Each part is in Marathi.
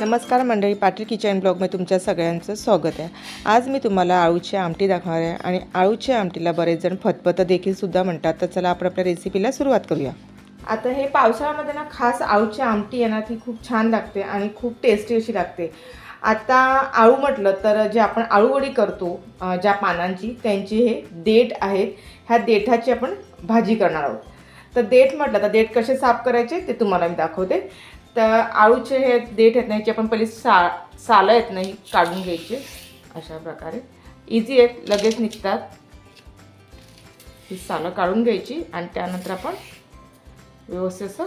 नमस्कार मंडळी पाटील किचन ब्लॉगमध्ये तुमच्या सगळ्यांचं स्वागत आहे. आज मी तुम्हाला आळूची आमटी दाखवणार आहे आणि आळूची आमटीला बरेच जण फतफतं देखील सुद्धा म्हणतात. तर चला आपण आपल्या रेसिपीला सुरुवात करूया. आता हे पावसाळ्यामध्ये ना खास आळूची आमटी आहे ना ती खूप छान लागते आणि खूप टेस्टी अशी लागते. आता आळू म्हटलं तर जे आपण आळूवडी करतो ज्या पानांची त्यांची हे देठ आहेत. ह्या देठाची आपण भाजी करणार आहोत. तर देठ म्हटलं तर देठ कसे साफ करायचे ते तुम्हाला मी दाखवते. तर आळूचे हे देठ आहेत ना ह्याची आपण पहिले सा सालं आहेत नाही काढून घ्यायचे अशा प्रकारे. इझी आहेत लगेच निघतात. ही सालं काढून घ्यायची आणि त्यानंतर आपण व्यवस्थित असं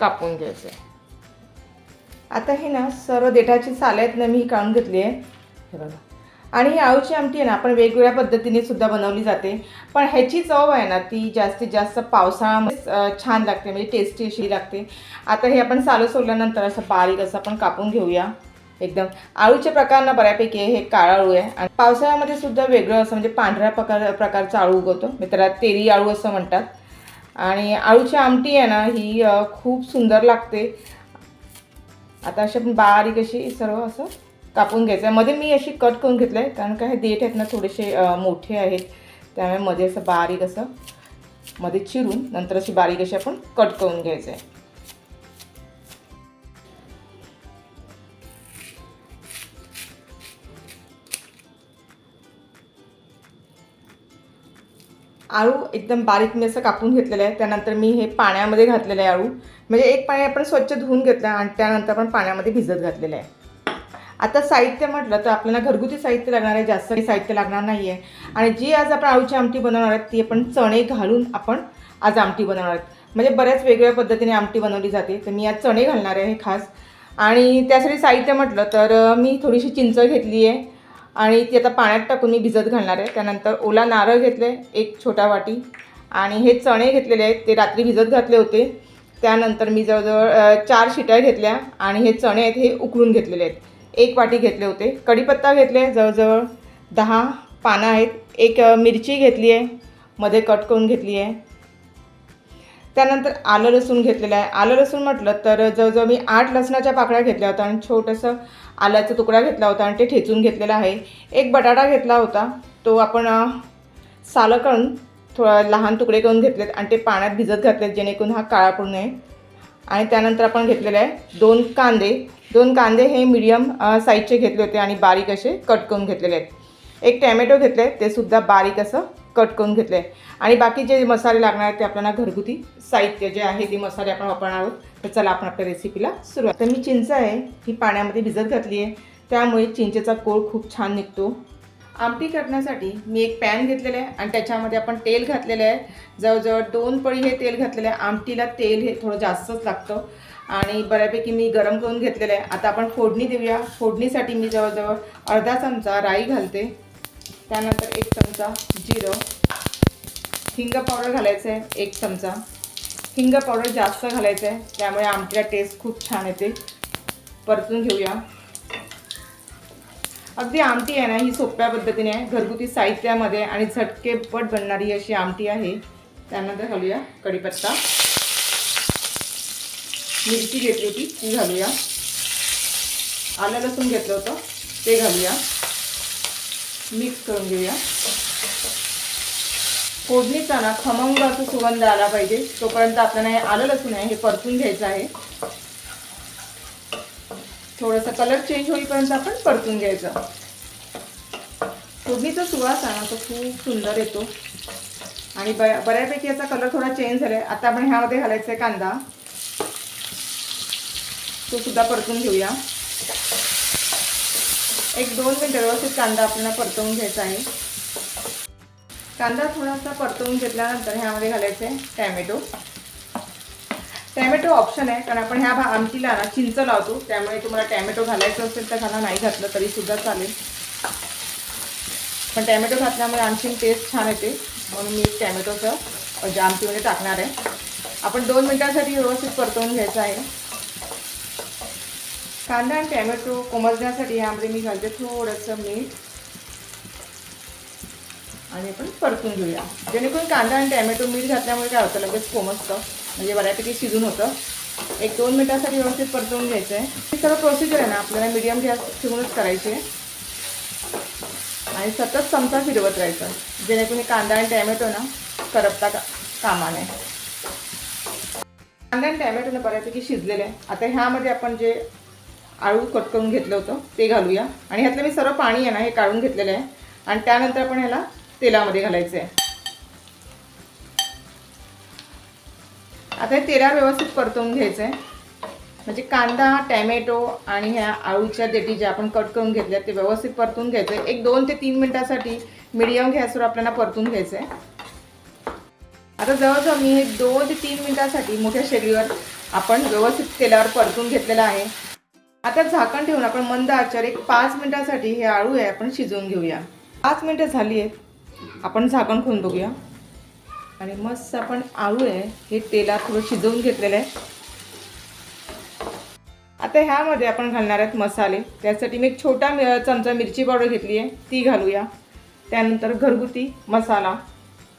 कापून घ्यायचं. आहे आता हे ना सर्व देठाची सालं आहेत ना मी ही काढून घेतली आहे. हे बघा. आणि ही आळूची आमटी आहे ना आपण वेगवेगळ्या पद्धतीने सुद्धा बनवली जाते. पण ह्याची चव आहे ना ती जास्तीत जास्त पावसाळ्यामध्ये छान लागते म्हणजे टेस्टी अशी लागते. आता हे आपण सालं सोडल्यानंतर असं बारीक असं आपण कापून घेऊया. एकदम. अळूचे प्रकार ना बऱ्यापैकी हे काळा आळू आहे. आणि पावसाळ्यामध्ये सुद्धा वेगळं असं म्हणजे पांढऱ्या प्रकार प्रकारचा आळू उगवतो. मी त्याला तेरी आळू असं म्हणतात. आणि आळूची आमटी आहे ना ही खूप सुंदर लागते. आता अशी आपण बारीक अशी सर्व असं कापून घ्यायचं. आहे मध्ये मी अशी कट करून घेतलं आहे कारण का हे देठ आहेत ना थोडेसे मोठे आहेत. त्यामुळे मध्ये असं बारीक असं मध्ये चिरून नंतर अशी बारीक अशी आपण कट करून घ्यायचं आहे आळू एकदम बारीक मी असं कापून घेतलेलं आहे. त्यानंतर मी हे पाण्यामध्ये घातलेलं आहे आळू. म्हणजे एक पाणी आपण स्वच्छ धुवून घेतलं आणि त्यानंतर आपण पाण्यामध्ये भिजत घातलेलं आहे. आता साहित्य म्हटलं तर आपल्याला घरगुती साहित्य लागणार आहे जास्त काही साहित्य लागणार नाही आहे आणि जी आज आपण आळूची आमटी बनवणार आहेत ती आपण चणे घालून आपण आज आमटी बनवणार आहेत. म्हणजे बऱ्याच वेगळ्या पद्धतीने आमटी बनवली जाते तर मी आज चणे घालणार आहे हे खास. आणि त्यासाठी साहित्य म्हटलं तर मी थोडीशी चिंच घेतली आहे. आणि ती आता पाण्यात टाकून मी भिजत घालणार आहे. त्यानंतर ओला नारळ घेतले एक छोटा वाटी. आणि हे चणे घेतलेले आहेत ते रात्री भिजत घातले होते. त्यानंतर मी जवळजवळ चार शिट्या घेतल्या. आणि हे चणे आहेत हे उकळून घेतलेले आहेत. एक वाटी घेतले होते. कढीपत्ता घेतले जवळजवळ. दहा पानं आहेत. एक मिरची घेतली आहे. मध्ये कट करून घेतली आहे. त्यानंतर आलं लसूण घेतलेलं आहे. आलं लसूण म्हटलं तर जवळजवळ मी आठ लसणाच्या पाकळ्या घेतल्या होत्या आणि छोटंसं आल्याचा तुकडा घेतला होता आणि ते ठेचून घेतलेला आहे. एक बटाटा घेतला होता. तो आपण सालं करून थोडा लहान तुकडे करून घेतलेत आणि ते पाण्यात भिजत घातलेत जेणेकरून हा काळा पडू नये. आणि त्यानंतर आपण घेतलेले आहे दोन कांदे. दोन कांदे हे मीडियम साईजचे घेतले होते आणि बारीक असे कट करून घेतलेले आहेत. एक टॅमॅटो घेतले ते सुद्धा बारीक असं कट करून घेतले आणि बाकी जे मसाले लागणार आहेत ते आपल्याला घरगुती साहित्य जे आहे ते मसाले आपण वापरणार आहोत. तर चला आपण आपल्या रेसिपीला सुरुवात. तर मी चिंच आहे ही पाण्यामध्ये भिजत घातली आहे त्यामुळे चिंचेचा कोळ खूप छान निघतो. आमटी करण्यासाठी मी एक पॅन घेतलेलं आहे आणि त्याच्यामध्ये आपण तेल घातलेलं आहे. जवळजवळ दोन पळी हे तेल घातलेलं आहे. आमटीला तेल हे थोडं जास्तच लागतं. आणि बऱ्यापैकी मी गरम करून घेतलेलं आहे. आता आपण फोडणी देऊया. फोडणीसाठी मी जवळजवळ अर्धा चमचा राई घालते. त्यानंतर एक चमचा जिरं. हिंग पावडर घालायचं आहे. एक चमचा. हिंग पावडर जास्त घालायचं आहे. त्यामुळे आमटीला टेस्ट खूप छान येते. परतून घेऊया. अगदी आमटी आहे ना ही सोप्या पद्धतीने आहे. घरगुती साहित्यामध्ये आणि झटकेपट बनणारी अशी आमटी आहे. त्यानंतर घालूया कढीपत्ता. मिरची घेतली होती ती घालूया. आलं लसूण घेतलं होतं ते घालूया. मिक्स करून घेऊया. फोडणीचा ना खमंग असं सुगंध आला पाहिजे तोपर्यंत आपल्याला हे आलं लसूण आहे हे परतून घ्यायचं आहे. थोडासा कलर चेंज होईपर्यंत आपण परतून घ्यायचं. फोडणीचा सुवास आहे ना तो खूप सुंदर येतो. आणि ब बऱ्यापैकी याचा कलर थोडा चेंज झाला आहे आता आपण ह्यामध्ये घालायचा आहे कांदा. तो सुद्धा परतून घेऊया. एक दोन मिनटं व्यवस्थित कांदा आपल्याला परतवून घ्यायचा आहे. कांदा थोडासा परतवून घेतल्यानंतर ह्यामध्ये घालायचं आहे टॅमॅटो. टॅमॅटो ऑप्शन आहे कारण आपण ह्या भा आमटीला ना चिंच लावतो त्यामुळे तुम्हाला टॅमॅटो घालायचं असेल तर घाला नाही घातलं तरी सुद्धा चालेल. पण टॅमॅटो घातल्यामुळे आणखीन टेस्ट छान येते. म्हणून मी टॅमॅटोचं म्हणजे आमटीमध्ये टाकणार आहे. आपण दोन मिनटासाठी व्यवस्थित परतवून घ्यायचं आहे. कांदा आणि टॅमॅटो कोमजण्यासाठी ह्यामध्ये मी घालते थोडंसं मीठ. आणि आपण परतून घेऊया. जेणेकरून कांदा आणि टॅमॅटो मीठ घातल्यामुळे काय होतं लगेच कोमजतं. म्हणजे बऱ्यापैकी शिजून होतं. एक दोन मिनटासाठी व्यवस्थित परतवून घ्यायचं आहे ही सर्व प्रोसिजर आहे ना आपल्याला मिडियम गॅस ठेवूनच करायची. आहे आणि सतत चमचा फिरवत राहायचं. जेणेकरून कांदा आणि टॅमॅटो ना करपता का कामाने. कांदा आणि टॅमॅटो ना बऱ्यापैकी शिजलेले आहे. आता ह्यामध्ये आपण जे आळू कट करून घेतलं होतं ते घालूया. आणि ह्यातलं मी सर्व पाणी आहे ना हे काढून घेतलेलं आहे. आणि त्यानंतर आपण ह्याला तेलामध्ये घालायचं आहे आता हे तेला व्यवस्थित परतवून घ्यायचं आहे म्हणजे कांदा टॅमॅटो आणि ह्या आळूच्या देठी ज्या आपण कट करून घेतल्या ते व्यवस्थित परतून घ्यायचं आहे एक दोन ते तीन मिनटासाठी मिडियम गॅसवर आपल्याला परतून घ्यायचं आहे आता जवळजवळ मी हे दोन ते तीन मिनिटासाठी मोठ्या शेगडीवर आपण व्यवस्थित तेलावर परतून घेतलेलं आहे. आता झाकण ठेवून आपण मंद आचार एक पाच मिनिटासाठी हे आळू आहे आपण शिजवून घेऊया. पाच मिनटं झाली आहेत. आपण झाकण खोलून बघूया. आणि मस्त आपण आळू आहे हे तेलात थोडं शिजवून घेतलेलं आहे. आता ह्यामध्ये आपण घालणार आहेत मसाले. त्यासाठी मी एक छोटा मि- चमचा मिरची पावडर घेतली आहे ती घालूया. त्यानंतर घरगुती मसाला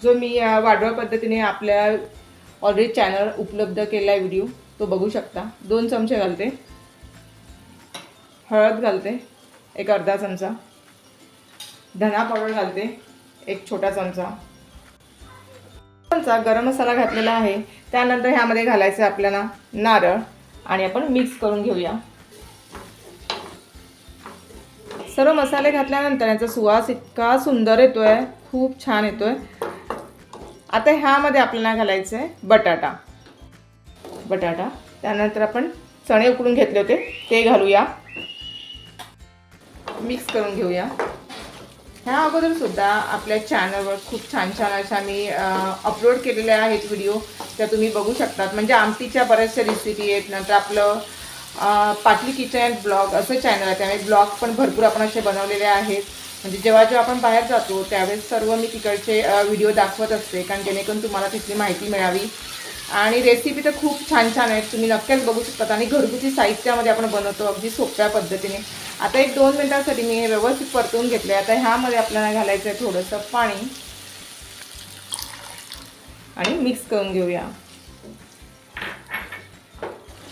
जो मी अ, पद्धतीने आपल्या ऑलरेडी चॅनल उपलब्ध केला आहे व्हिडिओ तो बघू शकता. दोन चमचे घालते. हळद घालते एक अर्धा चमचा. धना पावडर घालते एक छोटा चमचा. चमचा गरम मसाला घातलेला आहे. त्यानंतर ह्यामध्ये घालायचं आपल्याला नारळ. आणि आपण मिक्स करून घेऊया. सर्व मसाले घातल्यानंतर याचा सुवास इतका सुंदर येतोय. खूप छान येतोय. आता ह्यामध्ये आपल्याला घालायचं आहे बटाटा. बटाटा. त्यानंतर आपण चणे उकडून घेतले होते. ते घालूया. मिक्स करून घेऊया. ह्या अगोदर सुद्धा आपल्या चॅनलवर खूप छान छान अशा मी अपलोड केलेल्या आहेत व्हिडिओ त्या तुम्ही बघू शकतात. म्हणजे आमटीच्या बऱ्याचशा रेसिपी आहेत. नंतर आपलं पाटली किचन अँड ब्लॉग असं चॅनल आहे. त्यामुळे ब्लॉग पण भरपूर आपण असे बनवलेले आहेत. म्हणजे जेव्हा जेव्हा आपण बाहेर जातो त्यावेळेस सर्व मी तिकडचे व्हिडिओ दाखवत असते. कारण जेणेकरून तुम्हाला तिथली माहिती मिळावी. आणि रेसिपी तर खूप छान छान आहेत. तुम्ही नक्कीच बघू शकतात. आणि घरगुती साहित्यामध्ये आपण बनवतो अगदी सोप्या पद्धतीने. आता एक दोन मिनटासाठी मी हे व्यवस्थित परतून घेतले आता ह्यामध्ये आपल्याला घालायचं आहे थोडंसं पाणी. आणि मिक्स करून घेऊया.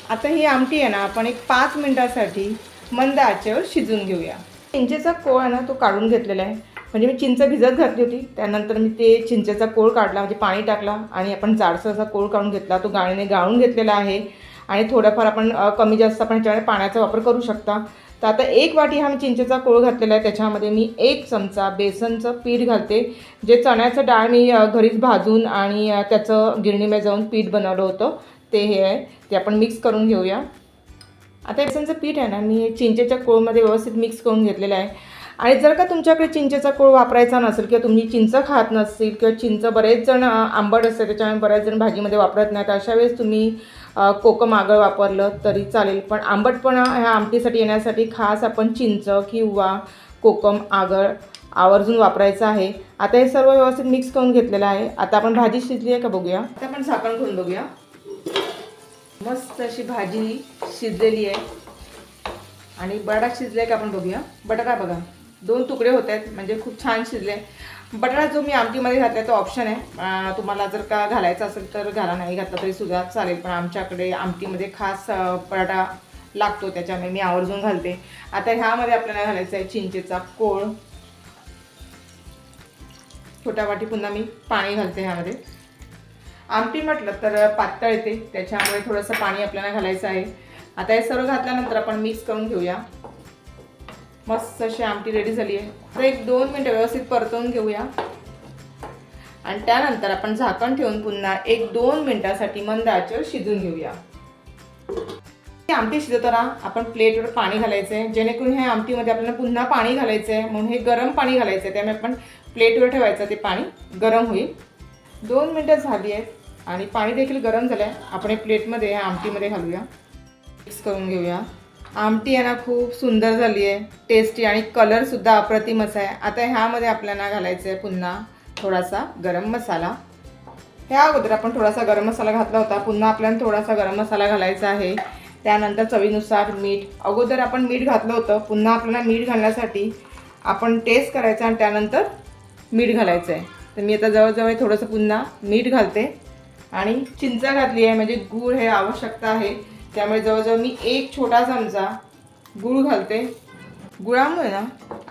आता ही आमटी आहे ना आपण एक पाच मिनटासाठी मंद आचेवर शिजून घेऊया. चिंचेचा कोळ आहे ना तो काढून घेतलेला आहे. म्हणजे मी चिंच भिजत घातली होती. त्यानंतर मी ते चिंचेचा कोळ काढला म्हणजे पाणी टाकला. आणि आपण जाडसर असा कोळ काढून घेतला. तो गाळीने गाळून घेतलेला आहे. आणि थोडंफार आपण कमी जास्त आपण ह्याच्यामध्ये पाण्याचा वापर करू शकता. तर आता एक वाटी हा मी चिंचेचा कोळ घातलेला आहे. त्याच्यामध्ये मी एक चमचा बेसनचं पीठ घालते. जे चण्याचं डाळ मी घरीच भाजून आणि त्याचं गिरणीमध्ये जाऊन पीठ बनवलं होतं ते हे आहे. ते आपण मिक्स करून घेऊया. आता बेसनचं पीठ आहे ना मी हे चिंचेच्या कोळमध्ये व्यवस्थित मिक्स करून घेतलेलं आहे. आणि जर का तुमच्याकडे चिंचेचा कोळ वापरायचा नसेल किंवा तुम्ही चिंच खात नसतील किंवा चिंच बरेच जण आंबट असते त्याच्यामुळे बऱ्याच जण भाजीमध्ये वापरत नाहीत. अशा वेळेस तुम्ही कोकम आगळ वापरलं तरी चालेल. पण आंबटपणा ह्या आमटीसाठी येण्यासाठी खास आपण चिंच किंवा कोकम आगळ आवर्जून वापरायचं आहे. आता हे सर्व व्यवस्थित मिक्स करून घेतलेलं आहे. आता आपण भाजी शिजली आहे का बघूया. आता आपण झाकण घेऊन बघूया. मस्त अशी भाजी शिजलेली आहे. आणि बटाटा शिजले का आपण बघूया. बटाटा बघा. दोन तुकडे होत आहेत म्हणजे खूप छान शिजले. बटाटा जो मी आमटीमध्ये घातला तो ऑप्शन आहे. तुम्हाला जर का घालायचा असेल तर घाला नाही घातला तरी सुद्धा चालेल. पण आमच्याकडे आमटीमध्ये खास बटाटा लागतो त्याच्यामुळे मी आवर्जून घालते. आता ह्यामध्ये आपल्याला घालायचं आहे चिंचेचा कोळ. छोट्या वाटी पुन्हा मी पाणी घालते ह्यामध्ये. आमटी म्हटलं तर पातळ येते त्याच्यामुळे थोडंसं पाणी आपल्याला घालायचं आहे. आता हे सर्व घातल्यानंतर आपण मिक्स करून घेऊया. मस्त अशी आमटी रेडी झाली आहे तर एक दोन मिनटं व्यवस्थित परतवून घेऊया. आणि त्यानंतर आपण झाकण ठेवून पुन्हा एक दोन मिनिटासाठी मंद आचेवर शिजून घेऊया. ही आमटी शिजवताना आपण प्लेटवर पाणी घालायचं आहे जेणेकरून ह्या आमटीमध्ये आपल्याला पुन्हा पाणी घालायचं आहे म्हणून हे गरम पाणी घालायचं आहे त्यामुळे आपण प्लेटवर ठेवायचं ते पाणी गरम होईल. दोन मिनटं झाली आहेत आणि पाणी देखील गरम झालं आहे आपण हे प्लेटमध्ये ह्या आमटीमध्ये घालूया. मिक्स करून घेऊया. आमटी आहे ना खूप सुंदर झाली आहे. टेस्टी आणि कलरसुद्धा अप्रतिमच आहे. आता ह्यामध्ये आपल्याला घालायचं आहे पुन्हा थोडासा गरम मसाला. ह्या अगोदर आपण थोडासा गरम मसाला घातला होता. पुन्हा आपल्याला थोडासा गरम मसाला घालायचा आहे. त्यानंतर चवीनुसार मीठ. अगोदर आपण मीठ घातलं होतं. पुन्हा आपल्याला मीठ घालण्यासाठी आपण टेस्ट करायचं आणि त्यानंतर मीठ घालायचं आहे तर मी आता जवळजवळ थोडंसं पुन्हा मीठ घालते. आणि चिंच घातली आहे. म्हणजे गूळ हे आवश्यकता आहे. त्यामुळे जवळजवळ मी एक छोटा चमचा गूळ घालते. गुळामुळे ना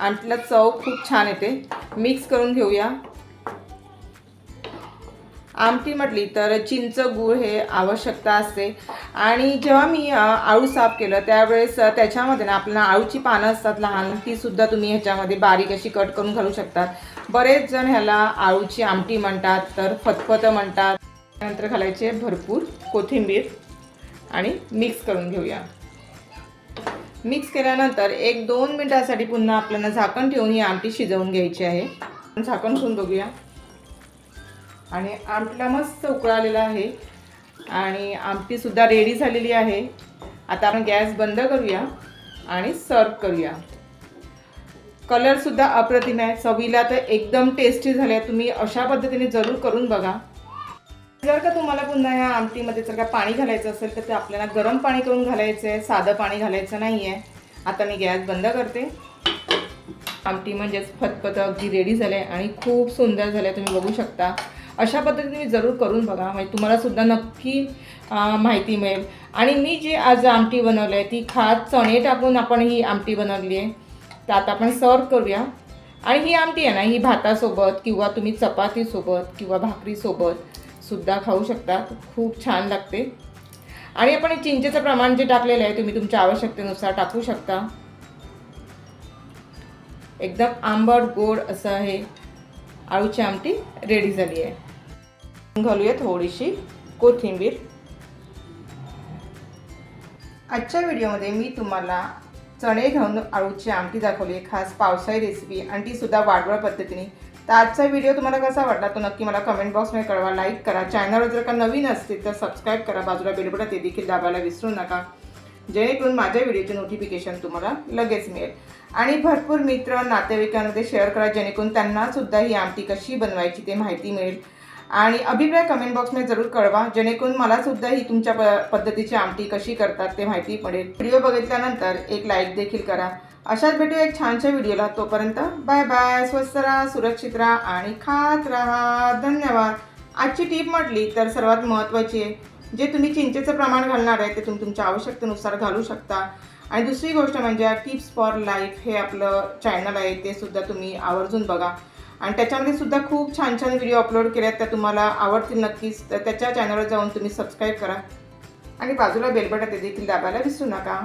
आमटीला चव खूप छान येते. मिक्स करून घेऊया. आमटी म्हटली तर चिंच गूळ हे आवश्यकता असते. आणि जेव्हा मी आळू साफ केलं त्यावेळेस त्याच्यामध्ये ना आपल्याला आळूची पानं असतात लहान ती सुद्धा तुम्ही ह्याच्यामध्ये बारीक अशी कट करून घालू शकतात बरेच जण ह्याला आळूची आमटी म्हणतात तर फतफतं म्हणतात. त्यानंतर घालायचे भरपूर कोथिंबीर. आणि मिक्स करून घेऊया. मिक्स केल्यानंतर एक दोन मिनटासाठी पुन्हा आपल्याला झाकण ठेवून ही आमटी शिजवून घ्यायची आहे. झाकण ठेवून बघूया. आणि आमटीला मस्त उकळालेला आहे. आणि आमटीसुद्धा रेडी झालेली आहे. आता आपण गॅस बंद करूया आणि सर्व करूया. कलरसुद्धा अप्रतिम आहे. चवीला तर एकदम टेस्टी झाल्या तुम्ही अशा पद्धतीने जरूर करून बघा. जर का तुम्हाला पुन्हा ह्या आमटीमध्ये जर का पाणी घालायचं असेल तर ते आपल्याला गरम पाणी करून घालायचं आहे साधं पाणी घालायचं नाही आहे आता मी गॅस बंद करते. आमटी म्हणजेच फतफत अगदी रेडी झाले आणि खूप सुंदर झाले तुम्ही बघू शकता. अशा पद्धतीने तुम्ही जरूर करून बघा. म्हणजे तुम्हालासुद्धा नक्की माहिती मिळेल. आणि मी जी आज आमटी बनवली आहे ती खास चणे टाकून आपण ही आमटी बनवली आहे. तर आता आपण सर्व करूया. आणि ही आमटी आहे ना ही भातासोबत किंवा तुम्ही चपातीसोबत किंवा भाकरीसोबत सुद्धा खाऊ शकता खूप छान लागते. आणि आपण चिंचेचं प्रमाण जे टाकलेलं आहे तुम्ही तुमच्या आवश्यकतेनुसार टाकू शकता. एकदम आंबट गोड असं हे आळूची आमटी रेडी झाली आहे. घालूया थोडीशी कोथिंबीर. आजच्या व्हिडिओमध्ये मी तुम्हाला चणे घालून आळूची आमटी दाखवली आहे. खास पावसाळी रेसिपी आणि ती सुद्धा वाढवळ पद्धतीने तर आजचा व्हिडिओ तुम्हाला कसा वाटला तो नक्की मला कमेंट बॉक्समध्ये कळवा. लाईक करा. चॅनलवर जर का नवीन असतील तर सबस्क्राईब करा. बाजूला बेलबटन ते देखील दाबायला विसरू नका. जेणेकरून माझ्या व्हिडिओचे नोटिफिकेशन तुम्हाला लगेच मिळेल. आणि भरपूर मित्र नातेवाईकांमध्ये शेअर करा जेणेकरून त्यांना सुद्धा ही आमटी कशी बनवायची ते माहिती मिळेल. आणि अभिप्राय कमेंट बॉक्समध्ये जरूर कळवा. जेणेकरून मला सुद्धा ही तुमच्या प पद्धतीची आमटी कशी करतात ते माहिती पडेल. व्हिडिओ बघितल्यानंतर एक लाईक देखील करा. अशाच भेटू एक छानशा व्हिडिओला. तोपर्यंत बाय बाय. स्वस्त राहा सुरक्षित राहा आणि खात राहा. धन्यवाद. आजची टीप म्हटली तर सर्वात महत्त्वाची आहे जे तुम्ही चिंचेचं प्रमाण घालणार आहे ते तुम्ही तुमच्या आवश्यकतेनुसार घालू शकता. आणि दुसरी गोष्ट म्हणजे टिप्स फॉर लाईफ हे आपलं चॅनल आहे ते सुद्धा तुम्ही आवर्जून बघा. आणि त्याच्यामध्ये सुद्धा खूप छान छान व्हिडिओ अपलोड केले आहेत त्या तुम्हाला आवडतील नक्कीच. तर त्याच्या चॅनलवर जाऊन तुम्ही सबस्क्राईब करा. आणि बाजूला बेलबटन ते देखील दाबायला विसरू नका.